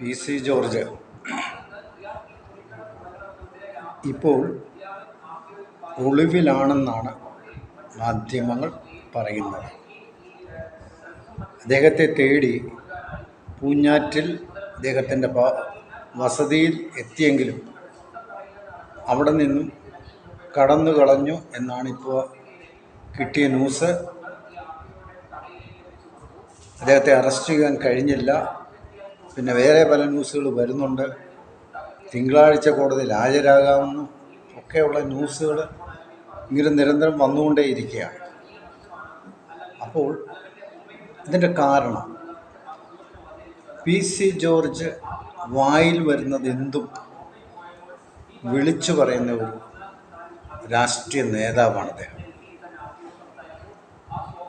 P C George. ഇപ്പോൾ ഒളിവിലാണെന്നാണ് മാധ്യമങ്ങൾ പറയുന്നത്. അദ്ദേഹത്തെ തേടി പൂഞ്ഞാറ്റിൽ അദ്ദേഹത്തിന്റെ വസതിയിൽ എത്തിയെങ്കിലും അവിടെ നിന്നും കടന്നു കളഞ്ഞു എന്നാണിപ്പോൾ കിട്ടിയ ന്യൂസ്. അദ്ദേഹത്തെ അറസ്റ്റ് ചെയ്യാൻ കഴിഞ്ഞില്ല. പിന്നെ വേറെ പല ന്യൂസുകൾ വരുന്നുണ്ട്. തിങ്കളാഴ്ച കോടതിയിൽ ഹാജരാകാമെന്നും ഒക്കെയുള്ള ന്യൂസുകൾ ഇങ്ങനെ നിരന്തരം വന്നുകൊണ്ടേയിരിക്കുകയാണ്. അപ്പോൾ ഇതിന്റെ കാരണം പി സി ജോർജ് വായിൽ വരുന്നത് എന്തും വിളിച്ചു പറയുന്ന ഒരു രാഷ്ട്രീയ നേതാവാണ് അദ്ദേഹം.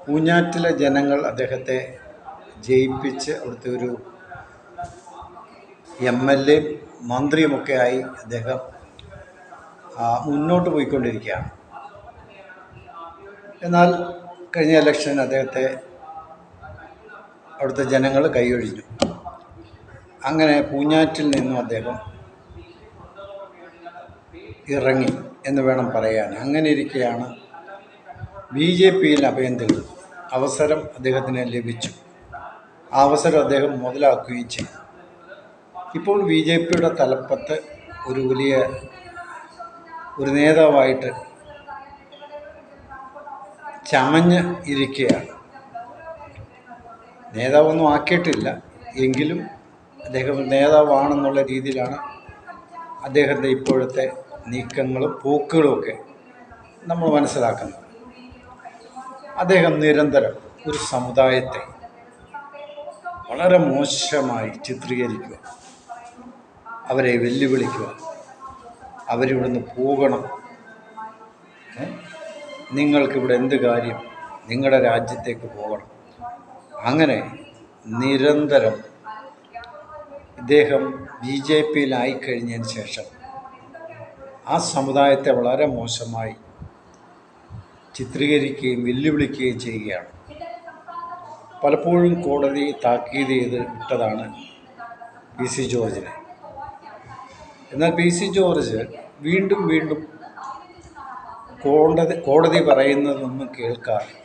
പൂഞ്ഞാറ്റിലെ ജനങ്ങൾ അദ്ദേഹത്തെ ജയിപ്പിച്ച് അവിടുത്തെ ഒരു എം എൽ എ മന്ത്രിയുമൊക്കെ ആയി അദ്ദേഹം മുന്നോട്ട് പോയിക്കൊണ്ടിരിക്കുകയാണ്. എന്നാൽ കഴിഞ്ഞ ഇലക്ഷൻ അദ്ദേഹത്തെ അവിടുത്തെ ജനങ്ങൾ കൈയൊഴിഞ്ഞു. അങ്ങനെ പൂഞ്ഞാറ്റിൽ നിന്നും അദ്ദേഹം ഇറങ്ങി എന്ന് വേണം പറയാൻ. അങ്ങനെ ഇരിക്കെയാണ് ബി ജെ പിയിൽ അഭയം അവസരം അദ്ദേഹത്തിന് ലഭിച്ചു. ആ അവസരം അദ്ദേഹം മുതലാക്കുകയും ചെയ്തു. ഇപ്പോൾ ബി ജെ പിയുടെ തലപ്പത്ത് ഒരു വലിയ ഒരു നേതാവായിട്ട് ചമഞ്ഞ് ഇരിക്കുകയാണ്. നേതാവൊന്നും ആക്കിയിട്ടില്ല. എങ്കിലും അദ്ദേഹം നേതാവാണെന്നുള്ള രീതിയിലാണ് അദ്ദേഹത്തിന്റെ ഇപ്പോഴത്തെ നീക്കങ്ങളും പോക്കുകളുമൊക്കെ നമ്മൾ മനസ്സിലാക്കുന്നത്. അദ്ദേഹം നിരന്തരം ഒരു സമുദായത്തെ വളരെ മോശമായി ചിത്രീകരിക്കുക. അവരെ വെല്ലുവിളിക്കുക. അവരിവിടുന്ന് പോകണം? നിങ്ങൾക്കിവിടെ എന്ത് കാര്യം? നിങ്ങളുടെ രാജ്യത്തേക്ക് പോകണം. അങ്ങനെ നിരന്തരം ഇദ്ദേഹം ബി ജെ പിയിലായി കഴിഞ്ഞതിന് ശേഷം ആ സമുദായത്തെ വളരെ മോശമായി ചിത്രീകരിക്കുകയും വെല്ലുവിളിക്കുകയും ചെയ്യുകയാണ്. പലപ്പോഴും കോടതി താക്കീത് ചെയ്ത് വിട്ടതാണ് പി സി ജോർജിനെ. എന്നാൽ പി സി ജോർജ് വീണ്ടും വീണ്ടും കോടതി കോടതി പറയുന്നതൊന്നും കേൾക്കാതെ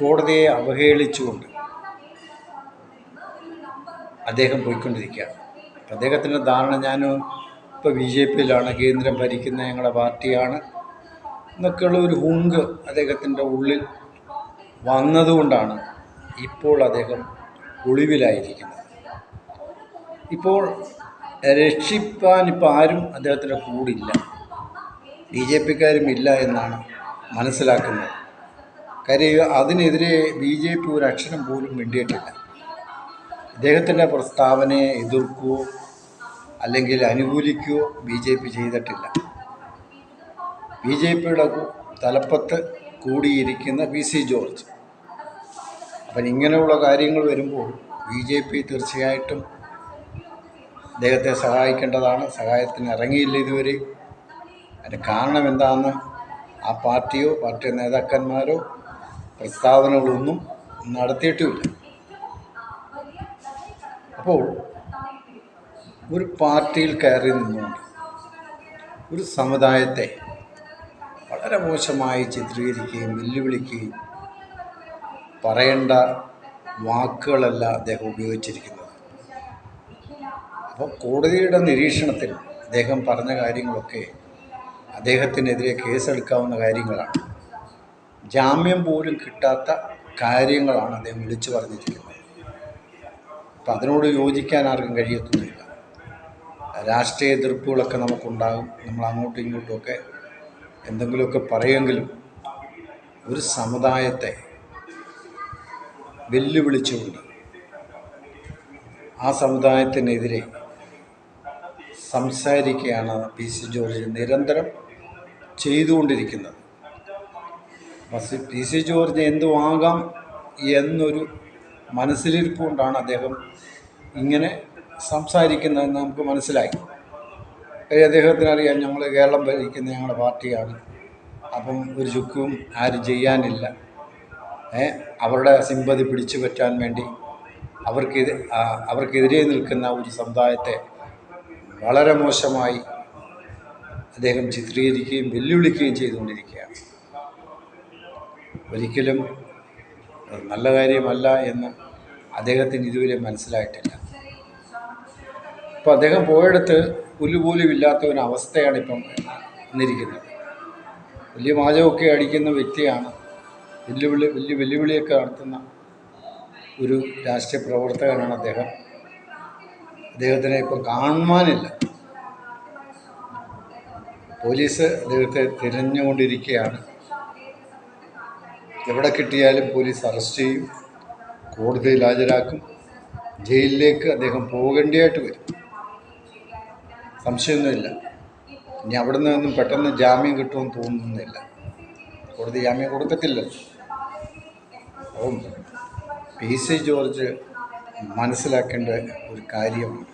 കോടതിയെ അവഹേളിച്ചുകൊണ്ട് അദ്ദേഹം പോയിക്കൊണ്ടിരിക്കുകയാണ്. അദ്ദേഹത്തിന്റെ ധാരണ ഞാൻ ഇപ്പോൾ ബി ജെ പിയിലാണ് കേന്ദ്രം ഭരിക്കുന്ന ഞങ്ങളുടെ പാർട്ടിയാണ് എന്നൊക്കെയുള്ള ഒരു ഹുങ്ക് അദ്ദേഹത്തിന്റെ ഉള്ളിൽ വന്നതുകൊണ്ടാണ് ഇപ്പോൾ അദ്ദേഹം ഒളിവിലായിരിക്കുന്നത്. ഇപ്പോൾ രക്ഷിപ്പാൻ ഇപ്പം ആരും അദ്ദേഹത്തിന്റെ കൂടില്ല. ബി ജെ പിക്കാരും ഇല്ല എന്നാണ് മനസ്സിലാക്കുന്നത്. കാര്യം അതിനെതിരെ ബി ജെ പി ഒരു അക്ഷരം പോലും മിണ്ടിയിട്ടില്ല. ഇദ്ദേഹത്തിന്റെ പ്രസ്താവനയെ എതിർക്കുകയോ അല്ലെങ്കിൽ അനുകൂലിക്കുകയോ ബി ജെ പി ചെയ്തിട്ടില്ല. ബി ജെ പിയുടെ തലപ്പത്ത് കൂടിയിരിക്കുന്ന പി സി ജോർജ്. അപ്പം ഇങ്ങനെയുള്ള കാര്യങ്ങൾ വരുമ്പോൾ ബി ജെ പി തീർച്ചയായിട്ടും അദ്ദേഹത്തെ സഹായിക്കേണ്ടതാണ്. സഹായത്തിന് ഇറങ്ങിയില്ല ഇതുവരെ. അതിന്റെ കാരണം എന്താണെന്ന് ആ പാർട്ടിയോ പാർട്ടി നേതാക്കന്മാരോ പ്രസ്താവനകളൊന്നും നടത്തിയിട്ടുമില്ല അപ്പോൾ ഒരു പാർട്ടിയിൽ കയറി നിന്നുകൊണ്ട് ഒരു സമുദായത്തെ വളരെ മോശമായി ചിത്രീകരിക്കുകയും വെല്ലുവിളിക്കുകയും പറയേണ്ട വാക്കുകളല്ല അദ്ദേഹം ഉപയോഗിച്ചിരിക്കുന്നത് അപ്പോൾ കോടതിയുടെ നിരീക്ഷണത്തിൽ അദ്ദേഹം പറഞ്ഞ കാര്യങ്ങളൊക്കെ അദ്ദേഹത്തിനെതിരെ കേസെടുക്കാവുന്ന കാര്യങ്ങളാണ്. ജാമ്യം പോലും കിട്ടാത്ത കാര്യങ്ങളാണ് അദ്ദേഹം വിളിച്ചു പറഞ്ഞിരിക്കുന്നത്. അപ്പം അതിനോട് യോജിക്കാൻ ആർക്കും കഴിയത്തൊന്നുമില്ല. രാഷ്ട്രീയ എതിർപ്പുകളൊക്കെ നമുക്കുണ്ടാകും. നമ്മൾ അങ്ങോട്ടും ഇങ്ങോട്ടുമൊക്കെ എന്തെങ്കിലുമൊക്കെ പറയുമെങ്കിലും ഒരു സമുദായത്തെ വെല്ലുവിളിച്ചുകൊണ്ട് ആ സമുദായത്തിനെതിരെ സംസാരിക്കുകയാണ് പി സി ജോർജ് നിരന്തരം ചെയ്തുകൊണ്ടിരിക്കുന്നത്. പി സി ജോർജ് എന്തുവാകാം എന്നൊരു മനസ്സിലിരിപ്പ് കൊണ്ടാണ് അദ്ദേഹം ഇങ്ങനെ സംസാരിക്കുന്നതെന്ന് നമുക്ക് മനസ്സിലായി. അദ്ദേഹത്തിന് അറിയാം ഞങ്ങൾ കേരളം ഭരിക്കുന്ന ഞങ്ങളുടെ പാർട്ടിയാണ്. അപ്പം ഒരു ചുക്കും ആരും ചെയ്യാനില്ല. അവരുടെ സിമ്പതി പിടിച്ചു പറ്റാൻ വേണ്ടി അവർക്കെതി ആ, അവർക്കെതിരെ നിൽക്കുന്ന ഒരു സമുദായത്തെ വളരെ മോശമായി അദ്ദേഹം ചിത്രീകരിക്കുകയും വെല്ലുവിളിക്കുകയും ചെയ്തുകൊണ്ടിരിക്കുകയാണ്. ഒരിക്കലും നല്ല കാര്യമല്ല എന്ന് അദ്ദേഹത്തിന് ഇതുവരെ മനസ്സിലായിട്ടില്ല. അപ്പോൾ അദ്ദേഹം പോയെടുത്ത് പുല്ലുപോലും ഇല്ലാത്ത ഒരു അവസ്ഥയാണ് ഇപ്പം വന്നിരിക്കുന്നത്. വലിയ മാചമൊക്കെ അടിക്കുന്ന വ്യക്തിയാണ്. വെല്ലുവിളി വലിയ വെല്ലുവിളിയൊക്കെ നടത്തുന്ന ഒരു രാഷ്ട്രീയ പ്രവർത്തകനാണ് അദ്ദേഹം. അദ്ദേഹത്തിനെ ഇപ്പം കാണുവാനില്ല. പോലീസ് അദ്ദേഹത്തെ തിരഞ്ഞുകൊണ്ടിരിക്കുകയാണ്. എവിടെ കിട്ടിയാലും പോലീസ് അറസ്റ്റ് ചെയ്യും. കോടതിയിൽ ഹാജരാക്കും. ജയിലിലേക്ക് അദ്ദേഹം പോകേണ്ടതായിട്ട് വരും. സംശയമൊന്നുമില്ല. ഇനി അവിടെ നിന്നും പെട്ടെന്ന് ജാമ്യം കിട്ടുമെന്ന് തോന്നുന്നില്ല. കോടതി ജാമ്യം കൊടുക്കത്തില്ലല്ലോ. അപ്പം പി സി ജോർജ് മനസ്സിലാക്കേണ്ട ഒരു കാര്യമാണ്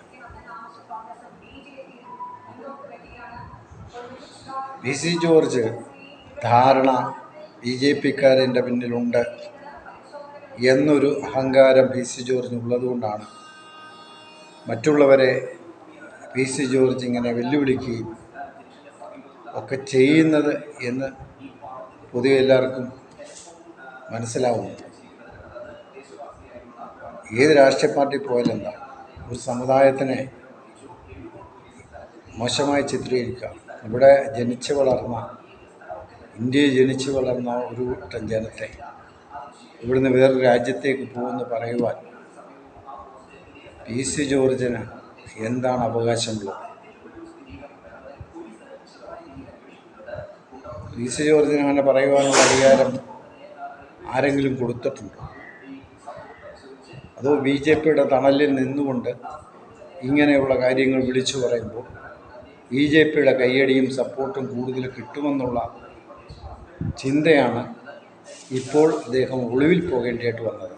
പി സി ജോർജ് ധാരണ ബി ജെ പിക്കാരന്റെ പിന്നിലുണ്ട് എന്നൊരു അഹങ്കാരം പി സി ജോർജിന് ഉള്ളതുകൊണ്ടാണ് മറ്റുള്ളവരെ പി സി ജോർജ് ഇങ്ങനെ വെല്ലുവിളിക്കുകയും ഒക്കെ ചെയ്യുന്നത് എന്ന് പൊതുവെ എല്ലാവർക്കും മനസ്സിലാവുന്നു. ഏത് രാഷ്ട്രീയ പാർട്ടി പോയാലെന്താ? ഒരു സമുദായത്തിനെ മോശമായി ചിത്രീകരിക്കുക. ഇവിടെ ജനിച്ചു വളർന്ന ഇന്ത്യയിൽ ജനിച്ചു വളർന്ന ഒരു കൂട്ടം ജനത്തെ ഇവിടുന്ന് വേറൊരു രാജ്യത്തേക്ക് പോകുമെന്ന് പറയുവാൻ പി സി ജോർജിന് എന്താണ് അവകാശമുള്ളത്? പി സി ജോർജിന് അങ്ങനെ പറയുവാനുള്ള അധികാരം ആരെങ്കിലും കൊടുത്തിട്ടുണ്ടോ? അതോ ബി ജെ പിയുടെ തണലിൽ നിന്നുകൊണ്ട് ഇങ്ങനെയുള്ള കാര്യങ്ങൾ വിളിച്ചു പറയുമ്പോൾ ബി ജെ പിയുടെ കയ്യടിയും സപ്പോർട്ടും കൂടുതൽ കിട്ടുമെന്നുള്ള ചിന്തയാണ് ഇപ്പോൾ അദ്ദേഹം ഒളിവിൽ പോകേണ്ടിയായിട്ട് വന്നത്.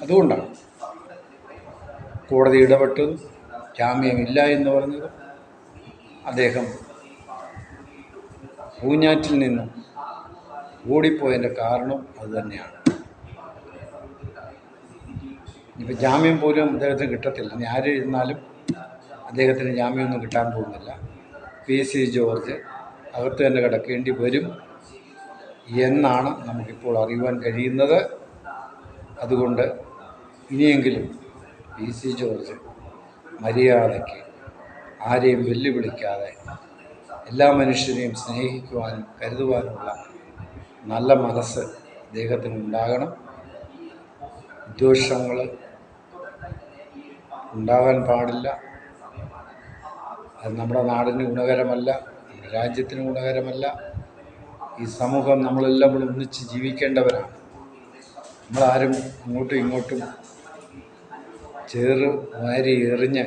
അതുകൊണ്ടാണ് കോടതി ഇടപെട്ടതും ജാമ്യമില്ല എന്ന് പറഞ്ഞതും അദ്ദേഹം പൂഞ്ഞാറ്റിൽ നിന്നും ഓടിപ്പോയതിന്റെ കാരണം അതുതന്നെയാണ് ഇപ്പം ജാമ്യം പോലും അദ്ദേഹത്തിന് കിട്ടത്തില്ല. ഇനി ആര് ഇരുന്നാലും അദ്ദേഹത്തിന് ജാമ്യമൊന്നും കിട്ടാൻ പോകുന്നില്ല. പി സി ജോർജ് അകത്ത് തന്നെ കിടക്കേണ്ടി വരും എന്നാണ് നമുക്കിപ്പോൾ അറിയുവാൻ കഴിയുന്നത്. അതുകൊണ്ട് ഇനിയെങ്കിലും പി സി ജോർജ് മര്യാദയ്ക്ക് ആരെയും വെല്ലുവിളിക്കാതെ എല്ലാ മനുഷ്യരെയും സ്നേഹിക്കുവാനും കരുതുവാനുമുള്ള നല്ല മനസ്സ് അദ്ദേഹത്തിന് ഉണ്ടാകണം വിദ്വേഷങ്ങൾ ഉണ്ടാകാൻ പാടില്ല. അത് നമ്മുടെ നാടിന് ഗുണകരമല്ല നമ്മുടെ രാജ്യത്തിന് ഗുണകരമല്ല. ഈ സമൂഹം നമ്മളെല്ലാം കൂടെ ഒന്നിച്ച് ജീവിക്കേണ്ടവരാണ്. നമ്മളാരും അങ്ങോട്ടും ഇങ്ങോട്ടും ചേറ് വാരി എറിഞ്ഞ്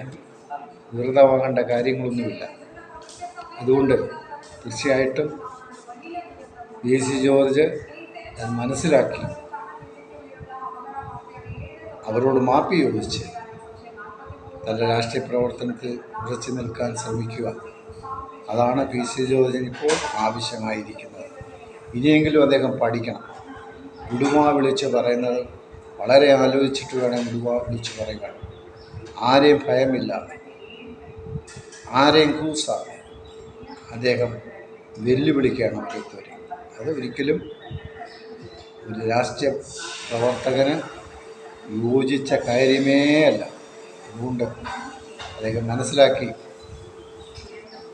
വെറുതാവാകേണ്ട കാര്യങ്ങളൊന്നുമില്ല. അതുകൊണ്ട് തീർച്ചയായിട്ടും എ സി ജോർജ് അത് മനസ്സിലാക്കി. അവരോട് മാപ്പി ചോദിച്ച് തന്റെ രാഷ്ട്രീയ പ്രവർത്തനത്തിൽ ഉറച്ചു നിൽക്കാൻ ശ്രമിക്കുക. അതാണ് പി. സി. ജോർജിന് ഇപ്പോൾ ആവശ്യമായിരിക്കുന്നത്. ഇനിയെങ്കിലും അദ്ദേഹം പഠിക്കണം. ഉടുമ വിളിച്ച് പറയുന്നത് വളരെ ആലോചിച്ചിട്ട് വേണം ഉടുമ വിളിച്ച് പറയുക ആരെയും ഭയമില്ലാതെ ആരെയും കൂസാതെ അദ്ദേഹം വെല്ലുവിളിക്കുകയാണ് ഓരോരുത്തരെയും. അത് ഒരിക്കലും ഒരു രാഷ്ട്രീയ പ്രവർത്തകന് യോജിച്ച കാര്യമേ അല്ല അതുകൊണ്ട് അദ്ദേഹം മനസ്സിലാക്കി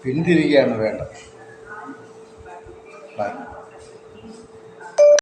പിന്തിരികയാണ് വേണ്ടത്. ബൈ